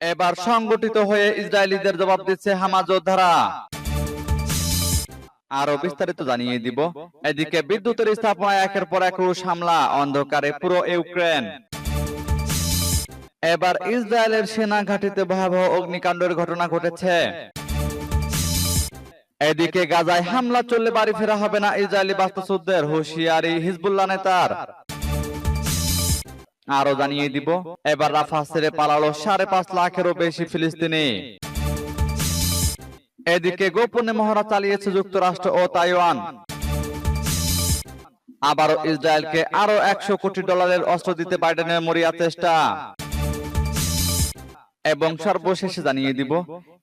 এবার সংগঠিত হয়ে ইসরায়েলিদের জবাব দিচ্ছে হামাজ যোদ্ধারা। আরও বিস্তারিত জানিয়ে দিব। এদিকে বিদ্যুতের স্থাপনায় একের পর এক রুশ হামলা, অন্ধকারে পুরো ইউক্রেন। এবার ইসরায়েলের সেনা ঘাটিতে ভয়াবহ অগ্নিকাণ্ডের ঘটনা ঘটেছে। এদিকে গাজায় হামলা চললে বাড়ি ফেরা হবে না ইসরায়েলি বাস্তুসুদ্ধের হুঁশিয়ারি হিজবুল্লাহ নেতার। আরও জানিয়ে দিব, এবার রাফা ছেড়ে পালালো সাড়ে পাঁচ লাখেরও বেশি ফিলিস্তিনি। এদিকে গোপনে মহড়া চালিয়েছে যুক্তরাষ্ট্র ও তাইওয়ান। আবারও ইসরায়েলকে আরও একশো কোটি ডলারের অস্ত্র দিতে বাইডেনের মরিয়া চেষ্টা। এবং সর্বশেষে জানিয়ে দিব,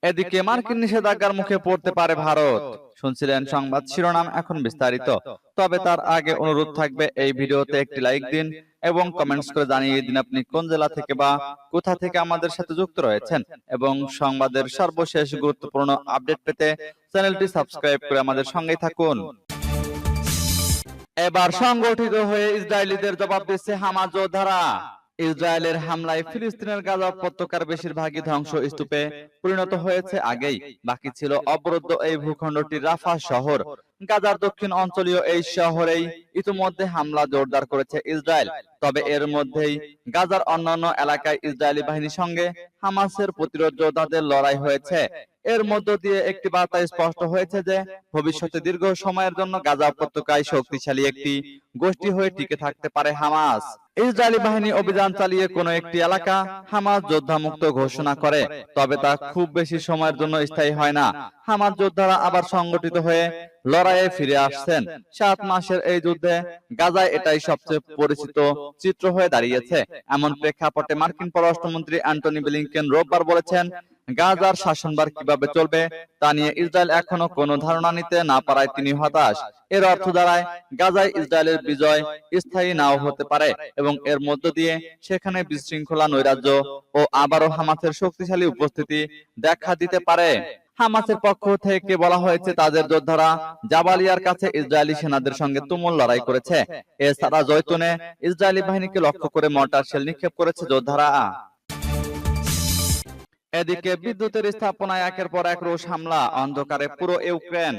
এদিকে মার্কিন নিষেধাজ্ঞার মুখে পড়তে পারে ভারত। শুনছিলেন সংবাদ শিরোনাম এখন বিস্তারিত। তবে তার আগে অনুরোধ থাকবে, এই ভিডিওতে একটি লাইক দিন এবং কমেন্টস করে জানিয়ে দিন আপনি কোন জেলা থেকে বা কোথা থেকে আমাদের সাথে যুক্ত রয়েছেন এবং সংবাদের সর্বশেষ গুরুত্বপূর্ণ আপডেট পেতে চ্যানেলটি সাবস্ক্রাইব করে আমাদের সঙ্গেই থাকুন। এবার সংগঠিত হয়ে ইসরায়েলিদের জবাব দিচ্ছে হামাজ যোদ্ধারা ইসরায়েলের হামলায় ফিলিস্তিনের গাজা উপত্যকার বেশিরভাগই ধ্বংস স্তূপে পরিণত হয়েছে আগেই। বাকি ছিল অবরুদ্ধ এই ভূখণ্ডটি রাফা শহর। গাজার দক্ষিণ অঞ্চলীয় এই শহরেই ইতিমধ্যে হামলা জোরদার করেছে ইসরায়েল। তবে এর মধ্যেই গাজার অন্যান্য এলাকায় ইসরায়েলি বাহিনীর সঙ্গে হামাসের প্রতিরোধ যোদ্ধাদের লড়াই হয়েছে। এর মধ্য দিয়ে একটি বার্তা স্পষ্ট হয়েছে যে, ভবিষ্যতে দীর্ঘ সময়ের জন্য গাজা উপত্যকায় শক্তিশালী একটি গোষ্ঠী হয়ে টিকে থাকতে পারে হামাস। ইসরায়েলি বাহিনী অভিযান চালিয়ে কোনো একটি এলাকা হামাস যোদ্ধা মুক্ত ঘোষণা করে, তবে তা খুব বেশি সময়ের জন্য স্থায়ী হয় না। হামাস যোদ্ধারা আবার সংগঠিত হয়ে লড়াইয়ে ফিরে আসছেন। সাত মাসের এই যুদ্ধে গাজায় এটাই সবচেয়ে পরিচিত চিত্র হয়ে দাঁড়িয়েছে। এমন প্রেক্ষাপটে মার্কিন পররাষ্ট্রমন্ত্রী অ্যান্টনি ব্লিংকেন রোববার বলেছেন গাজার শাসনভার কীভাবে চলবে তা নিয়ে ইসরায়েল এখনও কোনো ধারণা নিতে না পারায় তিনি হতাশ। এর অর্থ দাঁড়ায় গাজায় ইসরায়েলের বিজয় স্থায়ী নাও হতে পারে এবং এর মধ্য দিয়ে সেখানে বিশৃঙ্খলা নৈরাজ্য ও আবারও হামাসের শক্তিশালী উপস্থিতি দেখা দিতে পারে হামাসের পক্ষ থেকে বলা হয়েছে তাদের যোদ্ধারা জাবালিয়ার কাছে ইসরায়েলি সেনাদের সঙ্গে তুমুল লড়াই করেছে। এছাড়া জৈতুনে ইসরায়েলি বাহিনীকে লক্ষ্য করে মর্টার শেল নিক্ষেপ করেছে যোদ্ধারা। এদিকে বিদ্যুতের স্থাপনায় একের পর এক রোষ হামলা অন্ধকারে পুরো ইউক্রেন।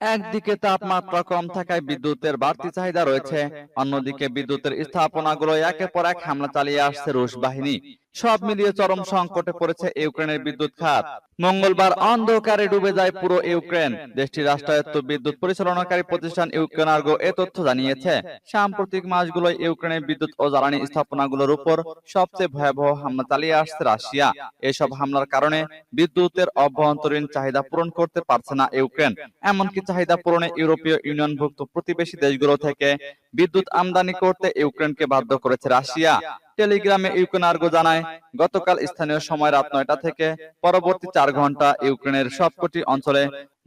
একদিকে তাপমাত্রা কম থাকায় বিদ্যুতের বাড়তি চাহিদা রয়েছে। অন্যদিকে বিদ্যুতের স্থাপনাগুলো একের পর এক হামলা চালিয়ে আসছে রুশ বাহিনী। সব মিলিয়ে চরম সংকটে পড়েছে ইউক্রেনের বিদ্যুৎ খাত। মঙ্গলবার অন্ধকারে ডুবে যায় পুরো ইউক্রেন। দেশটির রাষ্ট্রায়ত্ত বিদ্যুৎ পরিচালনাকারী প্রতিষ্ঠান ইউক্রেনার্গো এ তথ্য জানিয়েছে। সাম্প্রতিক মাসগুলোয় ইউক্রেনের বিদ্যুৎ ও জ্বালানি স্থাপনাগুলোর উপর সবচেয়ে ভয়াবহ হামলা চালিয়ে আসছে রাশিয়া। এসব হামলার কারণে বিদ্যুতের অভ্যন্তরীণ চাহিদা পূরণ করতে পারছে না ইউক্রেন। এমনকি চাহিদা পূরণে ইউরোপীয় ইউনিয়নভুক্ত প্রতিবেশী দেশগুলো থেকে বিদ্যুৎ আমদানি করতে ইউক্রেনকে বাধ্য করেছে রাশিয়া টেলিগ্রামে ইউক্রেনার্গো জানায়, গতকাল স্থানীয় সময় রাত নয়টা থেকে পরবর্তী চার ঘণ্টা ইউক্রেনের সবকটি অঞ্চলে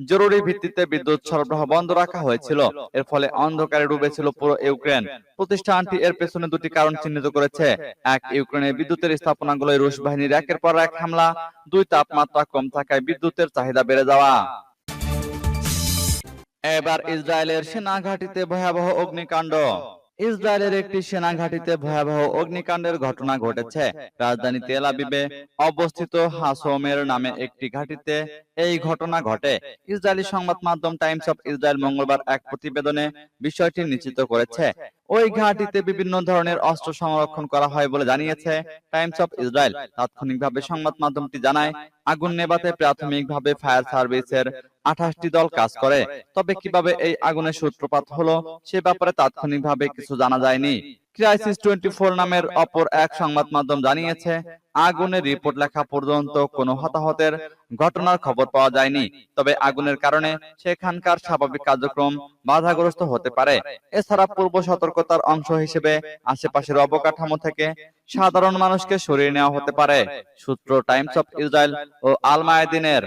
জরুরি ভিত্তিতে বিদ্যুৎ সরবরাহ বন্ধ রাখা হয়েছিল। এর ফলে অন্ধকারে ডুবেছিল পুরো ইউক্রেন। প্রতিষ্ঠানটি এর পেছনে দুটি কারণ চিহ্নিত করেছে। এক, ইউক্রেনের বিদ্যুতের স্থাপনাগুলোয় রুশ বাহিনীর একের পর এক হামলা। দুই, তাপমাত্রা কম থাকায় বিদ্যুতের চাহিদা বেড়ে যাওয়া। এবার ইসরায়েলের সেনা ঘাঁটিতে ভয়াবহ অগ্নিকাণ্ড। ইসরায়েলের একটি সেনা ঘাঁটিতে ভয়াবহ অগ্নিকাণ্ডের ঘটনা ঘটেছে। রাজধানী তেল আবিবে অবস্থিত হাসোমের নামে একটি ঘাঁটিতে এই ঘটনা ঘটে। ইসরায়েলি সংবাদ মাধ্যম টাইমস অফ ইসরায়েল মঙ্গলবার এক প্রতিবেদনে বিষয়টি নিশ্চিত করেছে। ওই ঘাটিতে বিভিন্ন ধরনের অস্ত্র সংরক্ষণ করা হয় বলে জানিয়েছে টাইমস অফ ইসরায়েল। তাৎক্ষণিকভাবে সংবাদ মাধ্যমটি জানায় আগুন নেভাতে প্রাথমিকভাবে ফায়ার সার্ভিসের আঠাশটি দল কাজ করে। তবে কীভাবে এই আগুনের সূত্রপাত হলো সে ব্যাপারে তাৎক্ষণিকভাবে কিছু জানা যায়নি। ক্রাইসিস টোয়েন্টি ফোর নামের অপর এক সংবাদ মাধ্যম জানিয়েছে, আগুনের রিপোর্ট লেখা পর্যন্ত কোনো হতাহতের ঘটনার খবর পাওয়া যায়নি। তবে আগুনের কারণে সেখানকার স্বাভাবিক কার্যক্রম বাধাগ্রস্ত হতে পারে। এছাড়া পূর্ব সতর্কতার অংশ হিসেবে আশেপাশের অবকাঠামো থেকে সাধারণ মানুষকে সরিয়ে নেওয়া হতে পারে, সূত্র টাইমস অফ ইসরায়েল ও আল মায়াদিনের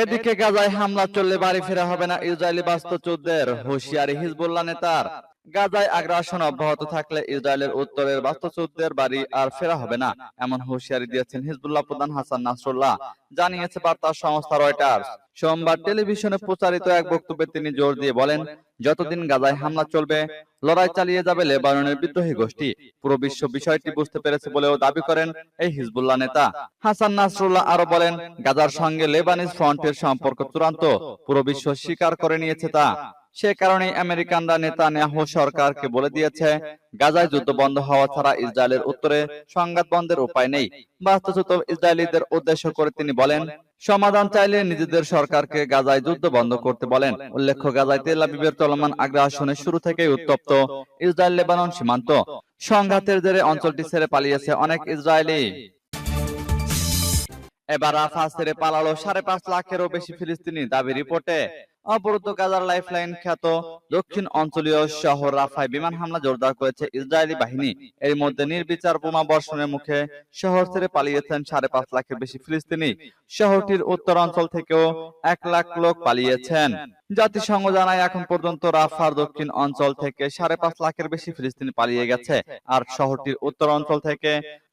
এদিকে গাজায় হামলা চললে বাড়ি ফেরা হবে না ইসরায়েলি বাস্তুচ্যুতদের, হুঁশিয়ারি হিজবুল্লাহ নেতার। গাজায় আগ্রাসন অব্যাহত থাকলে ইসরায়েলের উত্তরের বাস্তুচ্যুতদের বাড়ি আর ফেরা হবে না, এমন হুঁশিয়ারি দিয়েছেন হিজবুল্লাহ প্রধান হাসান নাসরুল্লাহ। জানিয়েছে বার্তা সংস্থা রয়টার্স। সোমবার টেলিভিশনে প্রচারিত এক বক্তব্যে তিনি জোর দিয়ে বলেন, যতদিন গাজায় হামলা চলবে, লড়াই চালিয়ে যাবে লেবাননের বিদ্রোহী গোষ্ঠী। পুরো বিশ্ব বিষয়টি বুঝতে পেরেছে বলেও দাবি করেন এই হিজবুল্লাহ নেতা। হাসান নাসরুল্লাহ আরও বলেন, গাজার সঙ্গে লেবানিজ ফ্রন্টের সম্পর্ক চূড়ান্ত। পুরো বিশ্ব স্বীকার করে নিয়েছে তা। সে কারণে আমেরিকানরা নেতানিয়াহু সরকারকে বলে দিয়েছে, গাজায় যুদ্ধ বন্ধ হওয়া ছাড়া ইসরায়েলের উত্তরে সংঘাত বন্ধের উপায় নেই। বাস্তুচ্যুত ইসরায়েলিদের উদ্দেশ্য করে তিনি বলেন, সমাধান চাইলে নিজেদের সরকারকে গাজায় যুদ্ধ বন্ধ করতে বলেন। উল্লেখ্য, গাজায় তেল আবিবের চলমান আগ্রাসনের শুরু থেকেই উত্তপ্ত ইসরায়েল লেবানন সীমান্ত। সংঘাতের জেরে অঞ্চলটি ছেড়ে পালিয়েছে অনেক ইসরায়েলি। এবার রাফা ছেড়ে পালালো সাড়ে পাঁচ লাখেরও বেশি ফিলিস্তিনি দাবি রিপোর্টে। অবরুদ্ধ গাজার লাইফলাইন খ্যাত দক্ষিণ অঞ্চলীয় শহর রাফায় বিমান হামলা জোরদার করেছে ইসরায়েলি বাহিনী। এর মধ্যে নির্বিচার বোমা বর্ষণের মুখে শহর ছেড়ে পালিয়েছেন সাড়ে পাঁচ লাখের বেশি ফিলিস্তিনি। শহরটির উত্তর অঞ্চল থেকেও এক লাখ লোক পালিয়েছেন। জাতিসংঘ জানায় এখন পর্যন্ত রাফার দক্ষিণ অঞ্চল থেকে সাড়ে পাঁচ লাখের বেশি ফিলিস্তিনি পালিয়ে গেছে। আর শহরটির উত্তর অঞ্চল থেকে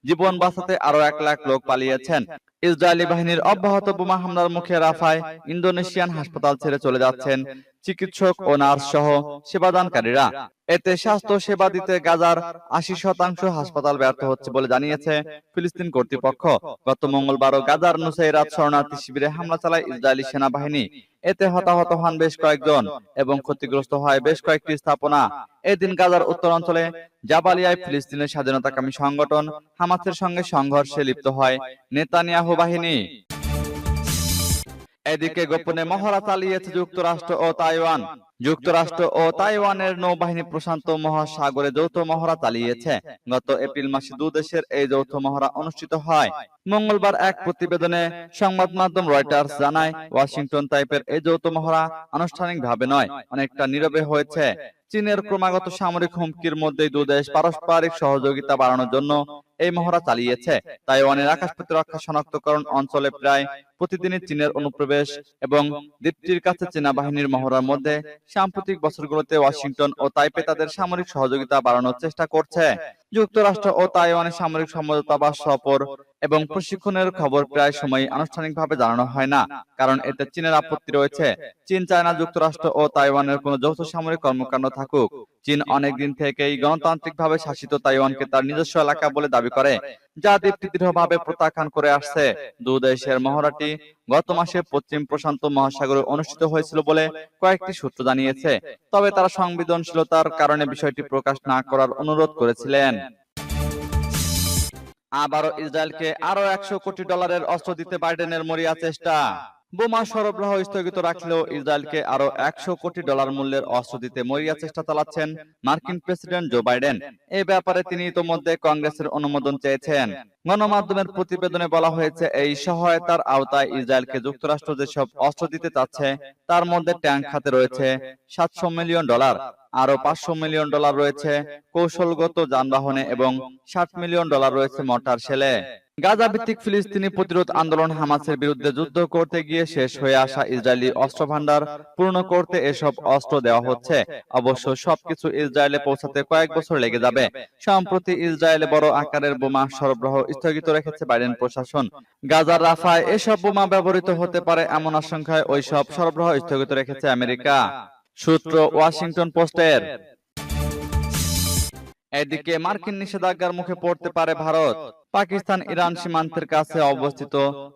জীবন বাঁচাতে আরও এক লাখ লোক পালিয়েছেন। ইসরায়েলি বাহিনীর অব্যাহত বোমা হামলার মুখে রাফায় ইন্দোনেশিয়ান হাসপাতাল ছেড়ে চলে যাচ্ছেন। চিকিৎসক ও নার্স সহ সেবাদানকারীরা। এতে স্বাস্থ্য সেবা দিতে গাজার আশি শতাংশ হাসপাতাল ব্যর্থ হচ্ছে বলে জানিয়েছে ফিলিস্তিন কর্তৃপক্ষ। গত মঙ্গলবারও গাজার নুসাইরাত শরণার্থী শিবিরে হামলা চালায় ইসরায়েলি সেনাবাহিনী। এতে হতাহত হন বেশ কয়েকজন এবং ক্ষতিগ্রস্ত হয় বেশ কয়েকটি স্থাপনা। এদিন গাজার উত্তর অঞ্চলে জাবালিয়ায় ফিলিস্তিনের স্বাধীনতাকামী সংগঠন হামাসের সঙ্গে সংঘর্ষে লিপ্ত হয় নেতানিয়াহু বাহিনী। এদিকে গোপনে মহড়া চালিয়েছে যুক্তরাষ্ট্র ও তাইওয়ান। যুক্তরাষ্ট্র ও তাইওয়ানের নৌবাহিনী প্রশান্ত মহাসাগরে যৌথ মহড়া চালিয়েছে। গত এপ্রিল মাসে দু দেশের এই যৌথ মহড়া অনুষ্ঠিত হয়। মঙ্গলবার এক প্রতিবেদনে সংবাদ মাধ্যম রয়টার্স জানায় ওয়াশিংটন টাইপের এই যৌথ মহড়া আনুষ্ঠানিকভাবে নয় অনেকটা নীরবে হয়েছে। চীনের ক্রমাগত সামরিক হুমকির মধ্যেই দুদেশ পারস্পরিক সহযোগিতা বাড়ানোর জন্য এই মহড়া চালিয়েছে। তাইওয়ানের আকাশ প্রতিরক্ষা শনাক্তকরণ অঞ্চলে প্রায় প্রতিদিনই চীনের অনুপ্রবেশ এবং দ্বীপটির কাছে চীনা বাহিনীর মহড়ার মধ্যে সাম্প্রতিক বছরগুলোতে ওয়াশিংটন ও তাইপে তাদের সামরিক সহযোগিতা বাড়ানোর চেষ্টা করছে। যুক্তরাষ্ট্র ও তাইওয়ানের সামরিক সমঝোতা বা সফর এবং প্রশিক্ষণের খবর প্রায় সময় আনুষ্ঠানিকভাবে জানানো হয় না, কারণ এতে চীনের আপত্তি রয়েছে। চীন চায় না যুক্তরাষ্ট্র ও তাইওয়ানের কোনো যৌথ সামরিক কর্মকাণ্ড থাকুক। চীন অনেকদিন থেকেই গণতান্ত্রিকভাবে শাসিত তাইওয়ানকে তার নিজস্ব এলাকা বলে দাবি করে। যা দ্বীপটি দৃঢ়ভাবে প্রত্যাখ্যান করে আসছে। দু দেশের মহড়াটি গত মাসে পশ্চিম প্রশান্ত মহাসাগরে অনুষ্ঠিত হয়েছিল বলে কয়েকটি সূত্র জানিয়েছে। তবে তারা সংবেদনশীলতার কারণে বিষয়টি প্রকাশ না করার অনুরোধ করেছিলেন। আবারও ইসরায়েলকে আরও একশো কোটি ডলারের অস্ত্র দিতে বাইডেনের মরিয়া চেষ্টা। বোমা সরবরাহ স্থগিত রাখলেও ইসরায়েলকে আরও একশো কোটি ডলার মূল্যের অস্ত্র দিতে মরিয়া চেষ্টা চালাচ্ছেন মার্কিন প্রেসিডেন্ট জো বাইডেন। এ ব্যাপারে তিনি ইতোমধ্যে কংগ্রেসের অনুমোদন চেয়েছেন। গণমাধ্যমের প্রতিবেদনে বলা হয়েছে, এই সহায়তার আওতায় ইসরায়েলকে যুক্তরাষ্ট্র যেসব অস্ত্র দিতে চাচ্ছে, তার মধ্যে ট্যাঙ্ক খাতে রয়েছে সাতশো মিলিয়ন ডলার আরও পাঁচশো মিলিয়ন ডলার রয়েছে কৌশলগত যানবাহনে এবং ষাট মিলিয়ন ডলার রয়েছে মোটর সেলে গাজা ভিত্তিক ফিলিস্তিনি প্রতিরোধ আন্দোলন হামাসের বিরুদ্ধে যুদ্ধ করতে গিয়ে শেষ হয়ে আসা ইসরায়েলি অস্ত্র ভান্ডার পূর্ণ করতে এসব অস্ত্র দেওয়া হচ্ছে। অবশ্য সবকিছু ইসরায়েলে পৌঁছাতে কয়েক বছর লেগে যাবে। সম্প্রতি ইসরায়েলে বড় আকারের বোমা সরবরাহ স্থগিত রেখেছে বাইডেন প্রশাসন। গাজার রাফায় এসব বোমা ব্যবহৃত হতে পারে এমন আশঙ্কায় ওই সব সরবরাহ স্থগিত রেখেছে আমেরিকা। সূত্র ওয়াশিংটন পোস্টের। এদিকে মার্কিন নিষেধাজ্ঞার মুখে পড়তে পারে ভারত। পাকিস্তান ইরান সীমান্তের কাছে অবস্থিত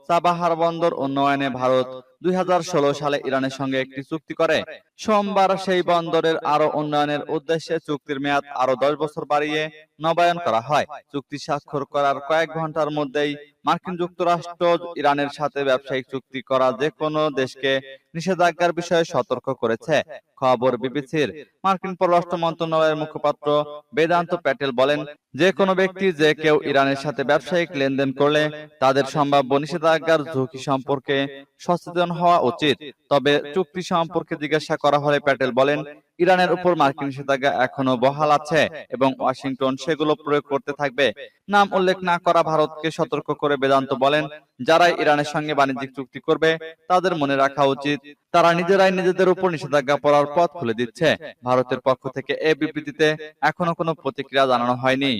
সাবাহার বন্দর উন্নয়নে ভারত দুই হাজার ষোলো সালে ইরানের সঙ্গে একটি চুক্তি করে। সোমবার সেই বন্দরের আরও উন্নয়নের উদ্দেশ্যে চুক্তির মেয়াদ আরও দশ বছর বাড়িয়ে নবায়ন করা হয়। চুক্তি স্বাক্ষর করার কয়েক ঘণ্টার মধ্যেই মার্কিন যুক্তরাষ্ট্র ইরানের সাথে ব্যবসায়িক চুক্তি করা যে কোনো দেশকে নিষেধাজ্ঞার বিষয়ে সতর্ক করেছে। খবর বিবিসির মার্কিন পররাষ্ট্র মন্ত্রণালয়ের মুখপাত্র বেদান্ত প্যাটেল বলেন যে কোনো ব্যক্তি যে কেউ ইরানের সাথে ব্যবসায়িক লেনদেন করলে তাদের সম্ভাব্য নিষেধাজ্ঞার ঝুঁকি সম্পর্কে সচেতন হওয়া উচিত। তবে চুক্তি সম্পর্কে জিজ্ঞাসা করা হলে প্যাটেল বলেন, ইরানের উপর মার্কিন নিষেধাজ্ঞা এখনও বহাল আছে এবং ওয়াশিংটন সেগুলো প্রয়োগ করতে থাকবে। নাম উল্লেখ না করা ভারতকে সতর্ক করে বেদান্ত বলেন যারাই ইরানের সঙ্গে বাণিজ্যিক চুক্তি করবে, তাদের মনে রাখা উচিত। তারা নিজেরাই নিজেদের উপর নিষেধাজ্ঞা পড়ার পথ খুলে দিচ্ছে। ভারতের পক্ষ থেকে এ বিবৃতিতে এখনও কোনো প্রতিক্রিয়া জানানো হয়নি।